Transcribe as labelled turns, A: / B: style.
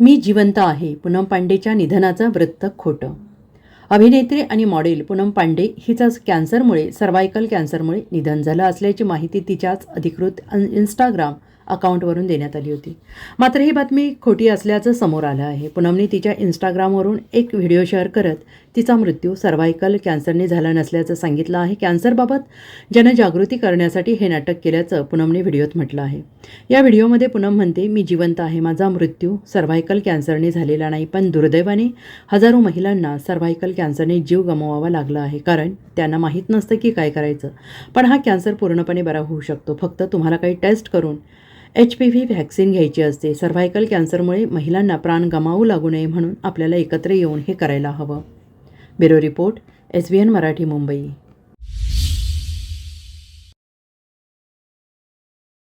A: मी जिवंत आहे. पूनम पांडेच्या निधनाचं वृत्त खोटं. अभिनेत्री आणि मॉडेल पूनम पांडे हिचं कॅन्सरमुळे सर्वायकल कॅन्सरमुळे निधन झालं असल्याची माहिती तिच्याच अधिकृत इन्स्टाग्राम इंस्टाग्राम अकाउंटवरून देण्यात आली होती. मात्र ही बातमी खोटी असल्याचं समोर आलं आहे. पूनमने तिच्या इंस्टाग्रामवरून एक व्हिडिओ शेअर करत तिचा मृत्यू सर्वायकल कॅन्सरने झाला नसल्याचं सांगितलं आहे. कॅन्सरबाबत जनजागृती करण्यासाठी हे नाटक केल्याचं पूनमने व्हिडिओत म्हटलं आहे. या व्हिडिओमध्ये पूनम म्हणते मी जिवंत आहे. माझा मृत्यू सर्व्हायकल कॅन्सरने झालेला नाही पण दुर्दैवाने हजारो महिलांना सर्व्हायकल कॅन्सरने जीव गमवावा लागला आहे. कारण त्यांना माहीत नसतं की काय करायचं. पण हा कॅन्सर पूर्णपणे बरा होऊ शकतो. फक्त तुम्हाला काही टेस्ट करून एच पी व्ही व्हॅक्सिन घ्यायची असते. सर्व्हायकल कॅन्सरमुळे महिलांना प्राण गमावू लागू नये म्हणून आपल्याला एकत्र येऊन हे करायला हवं. Bureau report S B N Marathi Mumbai.